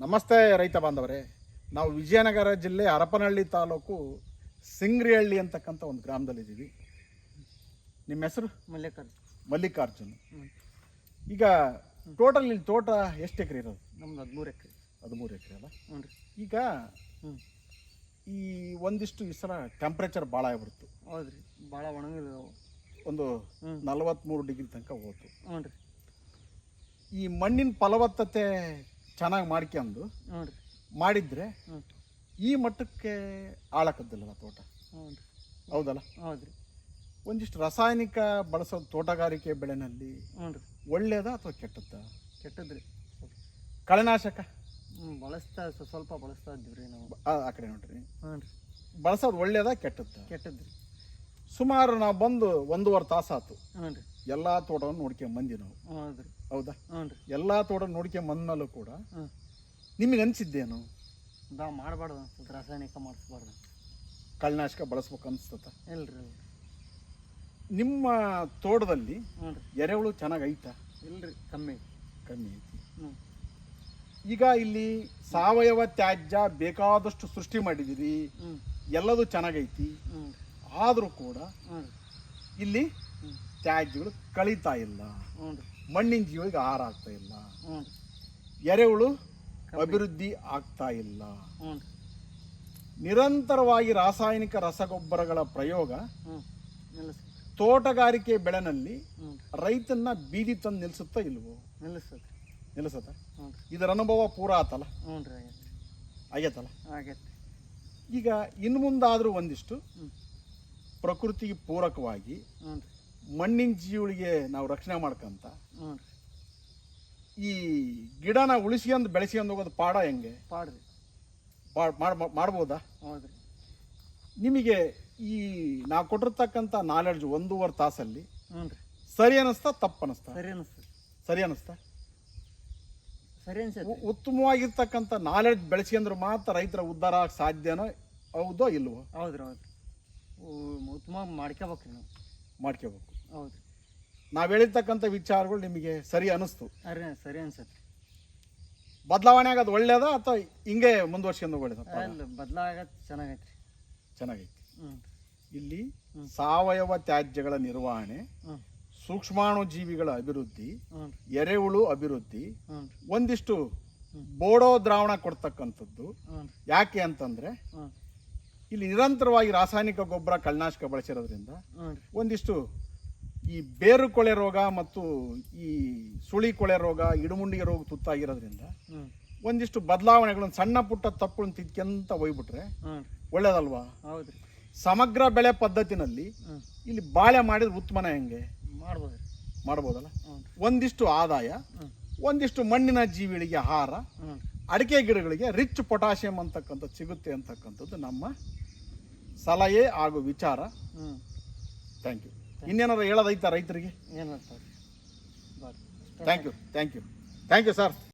ನಮಸ್ತೆ ರೈತ ಬಾಂಧವರೇ. ನಾವು ವಿಜಯನಗರ ಜಿಲ್ಲೆ ಹರಪನಹಳ್ಳಿ ತಾಲೂಕು ಸಿಂಗ್ರಿಹಳ್ಳಿ ಅಂತಕ್ಕಂಥ ಒಂದು ಗ್ರಾಮದಲ್ಲಿದ್ದೀವಿ. ನಿಮ್ಮ ಹೆಸರು? ಮಲ್ಲಿಕಾರ್ಜುನ್. ಮಲ್ಲಿಕಾರ್ಜುನ್. ಹ್ಞೂ ಈಗ ಟೋಟಲ್ ಇಲ್ಲಿ ತೋಟ ಎಷ್ಟು ಎಕರೆ ಇರೋದು? ನಮ್ದು ಹದಿಮೂರು ಎಕರೆ. ಹದಿಮೂರು ಎಕರೆ ಅಲ್ಲ? ಹ್ಞೂ ರೀ. ಈಗ ಹ್ಞೂ ಈ ಒಂದಿಷ್ಟು ಈ ಸಲ ಟೆಂಪ್ರೇಚರ್ ಭಾಳ ಆಗ್ಬಿಡ್ತು ಹೌದು ರೀ. ಭಾಳ ಒಣಗಿದಾವೆ. ಒಂದು ನಲವತ್ತ್ಮೂರು ಡಿಗ್ರಿ ತನಕ ಹೋಯ್ತು ಹ್ಞೂ ರೀ. ಈ ಮಣ್ಣಿನ ಫಲವತ್ತತೆ ಚೆನ್ನಾಗಿ ಮಾಡ್ಕೊಂಡು ಮಾಡಿದ್ರೆ ಹ್ಞೂ ಈ ಮಟ್ಟಕ್ಕೆ ಆಳಕದ್ದಲ್ಲ ತೋಟ? ಹ್ಞೂ ರೀ ಹೌದಲ್ಲ? ಹೌದು ರೀ ಒಂದಿಷ್ಟು ರಾಸಾಯನಿಕ ಬಳಸೋ ತೋಟಗಾರಿಕೆ ಬೆಳೆನಲ್ಲಿ ಹ್ಞೂ ರೀ ಒಳ್ಳೇದಾ ಅಥವಾ ಕೆಟ್ಟದ್ದ? ಕೆಟ್ಟದ್ರಿ. ಕಳೆನಾಶಕ? ಹ್ಞೂ ಬಳಸ್ತಾ ಸ್ವ- ಸ್ವಲ್ಪ ಬಳಸ್ತಾ ಇದ್ದೀವಿ ರೀ ನಾವು. ಆ ಆ ಕಡೆ ನೋಡ್ರಿ. ಹ್ಞೂ ರೀ ಬಳಸೋದು ಒಳ್ಳೇದ ಕೆಟ್ಟದ್ದ? ಕೆಟ್ಟದ್ರಿ. ಸುಮಾರು ನಾವು ಬಂದು ಒಂದೂವರೆ ತಾಸಾತು. ಹ್ಞೂ ರೀ ಎಲ್ಲ ತೋಟವನ್ನು ನೋಡ್ಕೊಂಡು ಬಂದಿ ನಾವು. ಹೌದು ರೀ ಹೌದಾ? ಹ್ಞೂ ರೀ. ಎಲ್ಲ ತೋಟ ಕೂಡ ಹ್ಞೂ. ನಿಮಗೆ ಅನಿಸಿದ್ದೇನು? ನಾವು ಮಾಡಬಾರ್ದು ಅನ್ಸುತ್ತೆ ರಾಸಾಯನಿಕ ಮಾಡಿಸ್ಬಾರ್ದು. ಕಳ್ನಾಶಕ ಬಳಸ್ಬೇಕು ಅನ್ಸ್ತದ? ಇಲ್ಲ ರೀ ನಿಮ್ಮ ತೋಟದಲ್ಲಿ ಹ್ಞೂ ರೀ. ಎರೆಹುಳು ಚೆನ್ನಾಗಿ ಐತಾ? ಇಲ್ರಿ ಕಮ್ಮಿ ಕಮ್ಮಿ ಐತಿ. ಹ್ಞೂ. ಈಗ ಇಲ್ಲಿ ಸಾವಯವ ತ್ಯಾಜ್ಯ ಬೇಕಾದಷ್ಟು ಸೃಷ್ಟಿ ಮಾಡಿದಿರಿ. ಹ್ಞೂ. ಎಲ್ಲದೂ ಚೆನ್ನಾಗೈತಿ ಹ್ಞೂ ಆದರೂ ಕೂಡ ಹ್ಞೂ ರೀ. ಇಲ್ಲಿ ಹ್ಞೂ ತ್ಯಾಜ್ಯಗಳು ಕಳೀತಾ ಇಲ್ಲ. ಮಣ್ಣಿನ ಜೀವಿಗೆ ಆಹಾರ ಆಗ್ತಾ ಇಲ್ಲ. ಎರೆಹುಳು ಅಭಿವೃದ್ಧಿ ಆಗ್ತಾ ಇಲ್ಲ. ನಿರಂತರವಾಗಿ ರಾಸಾಯನಿಕ ರಸಗೊಬ್ಬರಗಳ ಪ್ರಯೋಗ ತೋಟಗಾರಿಕೆ ಬೆಳೆನಲ್ಲಿ ರೈತನ್ನ ಬೀದಿ ತಂದು ನಿಲ್ಲಿಸುತ್ತಾ ಇಲ್ವೋ? ನಿಲ್ಲಿಸುತ್ತೆ? ಇದರ ಅನುಭವ ಪೂರ ಆತಲ್ಲ? ಆಗೈತಲ್ಲ? ಈಗ ಇನ್ನು ಮುಂದಾದರೂ ಒಂದಿಷ್ಟು ಪ್ರಕೃತಿಗೆ ಪೂರಕವಾಗಿ ಮಣ್ಣಿನ ಜೀವಳಿಗೆ ನಾವು ರಕ್ಷಣೆ ಮಾಡ್ಕಂತ ಈ ಗಿಡನ ಉಳಿಸ್ಕೊಂಡು ಬೆಳೆಸ್ಕೊಂಡು ಹೋಗೋದು ಪಾಡ ಹೆಂಗೆ? ಪಾಡ್ರಿ. ಮಾಡ್ಬೋದಾ? ಹೌದು ರೀ ನಿಮಗೆ ಈ ನಾವು ಕೊಟ್ಟಿರ್ತಕ್ಕಂಥ ನಾಲೆಡ್ಜ್ ಒಂದೂವರೆ ತಾಸಲ್ಲಿ ಹ್ಞೂ ರೀ. ಸರಿ ಅನ್ನಿಸ್ತಾ ತಪ್ಪು ಅನ್ನಿಸ್ತಾ ಸರಿ ಅನಿಸ್ತದೆ ಸರಿ ಅನ್ನಿಸ್ತಾ ಸರಿ ಅನ್ಸತ್ತೆ ಉತ್ತಮವಾಗಿರ್ತಕ್ಕಂಥ ನಾಲೆಡ್ಜ್ ಬೆಳೆಸ್ಕೊಂಡ್ರೆ ಮಾತ್ರ ರೈತರ ಉದ್ಧಾರ ಆಗಕ್ಕೆ ಸಾಧ್ಯನೋ ಹೌದೋ ಇಲ್ವೋ? ಹೌದು ರೀ ಹೌದು ರೀ ಉತ್ತಮ ಮಾಡ್ಕೋಬೇಕು ರೀ ನಾವು. ಮಾಡ್ಕೋಬೇಕು ಹೌದು. ನಾವು ಹೇಳಿರ್ತಕ್ಕಂಥ ವಿಚಾರಗಳು ನಿಮಗೆ ಸರಿ ಅನಿಸ್ತು. ಅರೆ ಸರಿ ಅನ್ಸತ್ತೆ. ಬದಲಾವಣೆ ಆಗೋದು ಒಳ್ಳೇದ ಅಥವಾ ಹಿಂಗೆ ಮುಂದುವರ್ಸ್ಕೊಂಡು ಒಳ್ಳೇದ ಅಲ್ಲ ಬದಲಾಗತ್ತೆ ಚೆನ್ನಾಗೈತೆ. ಚೆನ್ನಾಗೈತಿ ಇಲ್ಲಿ ಸಾವಯವ ತ್ಯಾಜ್ಯಗಳ ನಿರ್ವಹಣೆ ಸೂಕ್ಷ್ಮಾಣು ಜೀವಿಗಳ ಅಭಿವೃದ್ಧಿ ಎರೆಹುಳು ಅಭಿವೃದ್ಧಿ ಒಂದಿಷ್ಟು ಬೋಡೋ ದ್ರಾವಣ ಕೊಡ್ತಕ್ಕಂಥದ್ದು. ಯಾಕೆ ಅಂತಂದ್ರೆ ಇಲ್ಲಿ ನಿರಂತರವಾಗಿ ರಾಸಾಯನಿಕ ಗೊಬ್ಬರ ಕಳ್ನಾಶಕ ಬಳಸಿರೋದ್ರಿಂದ ಹ್ಞೂ ಒಂದಿಷ್ಟು ಈ ಬೇರು ಕೊಳೆ ರೋಗ ಮತ್ತು ಈ ಸುಳಿ ಕೊಳೆ ರೋಗ ಇಡುಮುಂಡಿಗೆ ರೋಗ ತುತ್ತಾಗಿರೋದ್ರಿಂದ ಒಂದಿಷ್ಟು ಬದಲಾವಣೆಗಳನ್ನು ಸಣ್ಣ ಪುಟ್ಟ ತಪ್ಪುಗಳನ್ನು ತಿದ್ಕೊಂತ ಹೋಗ್ಬಿಟ್ರೆ ಒಳ್ಳೇದಲ್ವಾ? ಹೌದು ಸಮಗ್ರ ಬೆಳೆ ಪದ್ಧತಿನಲ್ಲಿ ಇಲ್ಲಿ ಬಾಳೆ ಮಾಡಿದ್ರೆ ಉತ್ಮನ ಹೆಂಗೆ? ಮಾಡ್ಬೋದು ಮಾಡ್ಬೋದಲ್ಲ? ಒಂದಿಷ್ಟು ಆದಾಯ ಒಂದಿಷ್ಟು ಮಣ್ಣಿನ ಜೀವಿಗಳಿಗೆ ಆಹಾರ ಅಡಿಕೆ ಗಿಡಗಳಿಗೆ ರಿಚ್ ಪೊಟ್ಯಾಷಿಯಂ ಅಂತಕ್ಕಂಥ ಸಿಗುತ್ತೆ ಅಂತಕ್ಕಂಥದ್ದು ನಮ್ಮ ಸಲಹೆ ಹಾಗೂ ವಿಚಾರ. ಥ್ಯಾಂಕ್ ಯು ಇನ್ನೇನಾರು ಹೇಳೋದೈತಾ ರೈತರಿಗೆ? ಏನು thank you thank you thank you sir